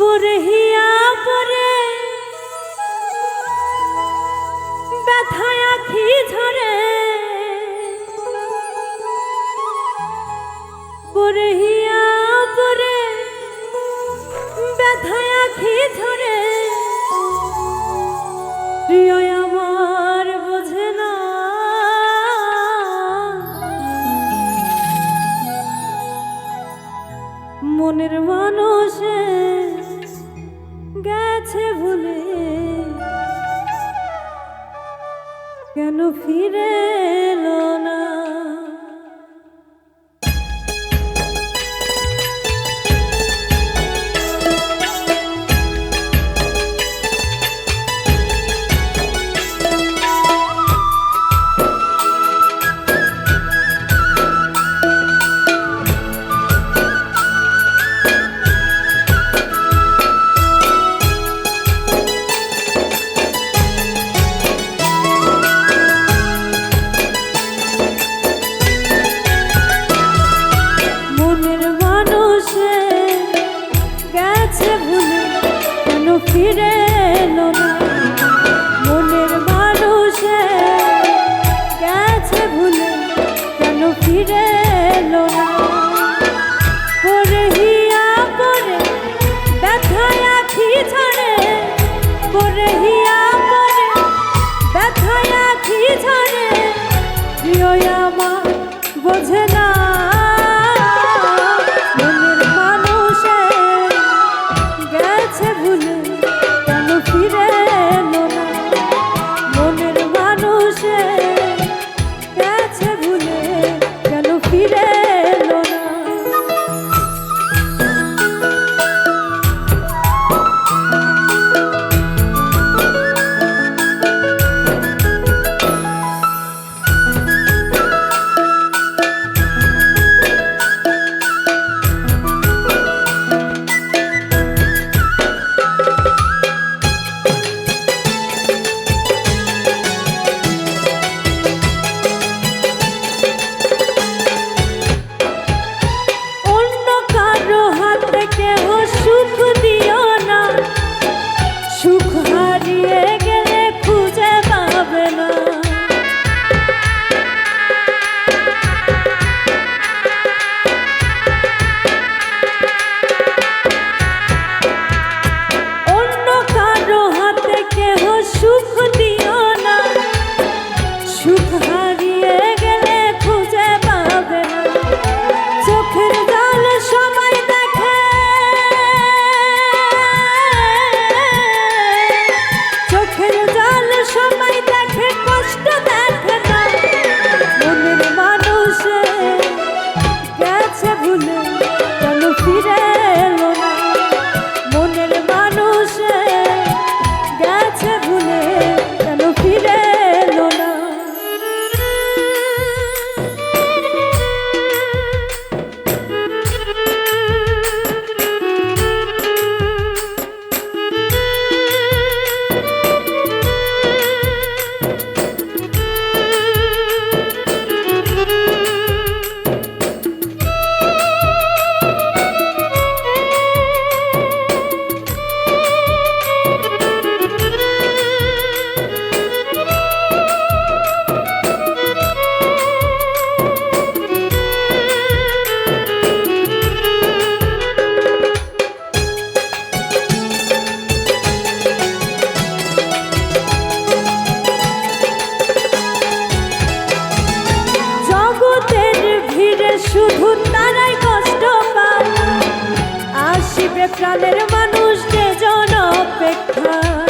পরহিয়া পরে ব্যথায় আখি ঝরে। পরহিয়া পরে ব্যথায় আখি ঝরে। প্রিয় আমার বোঝে না। মনের মানুষের গেছে ভুলে কেন ফিরে ফিরে কালের মানুষ যে জন অপেক্ষা।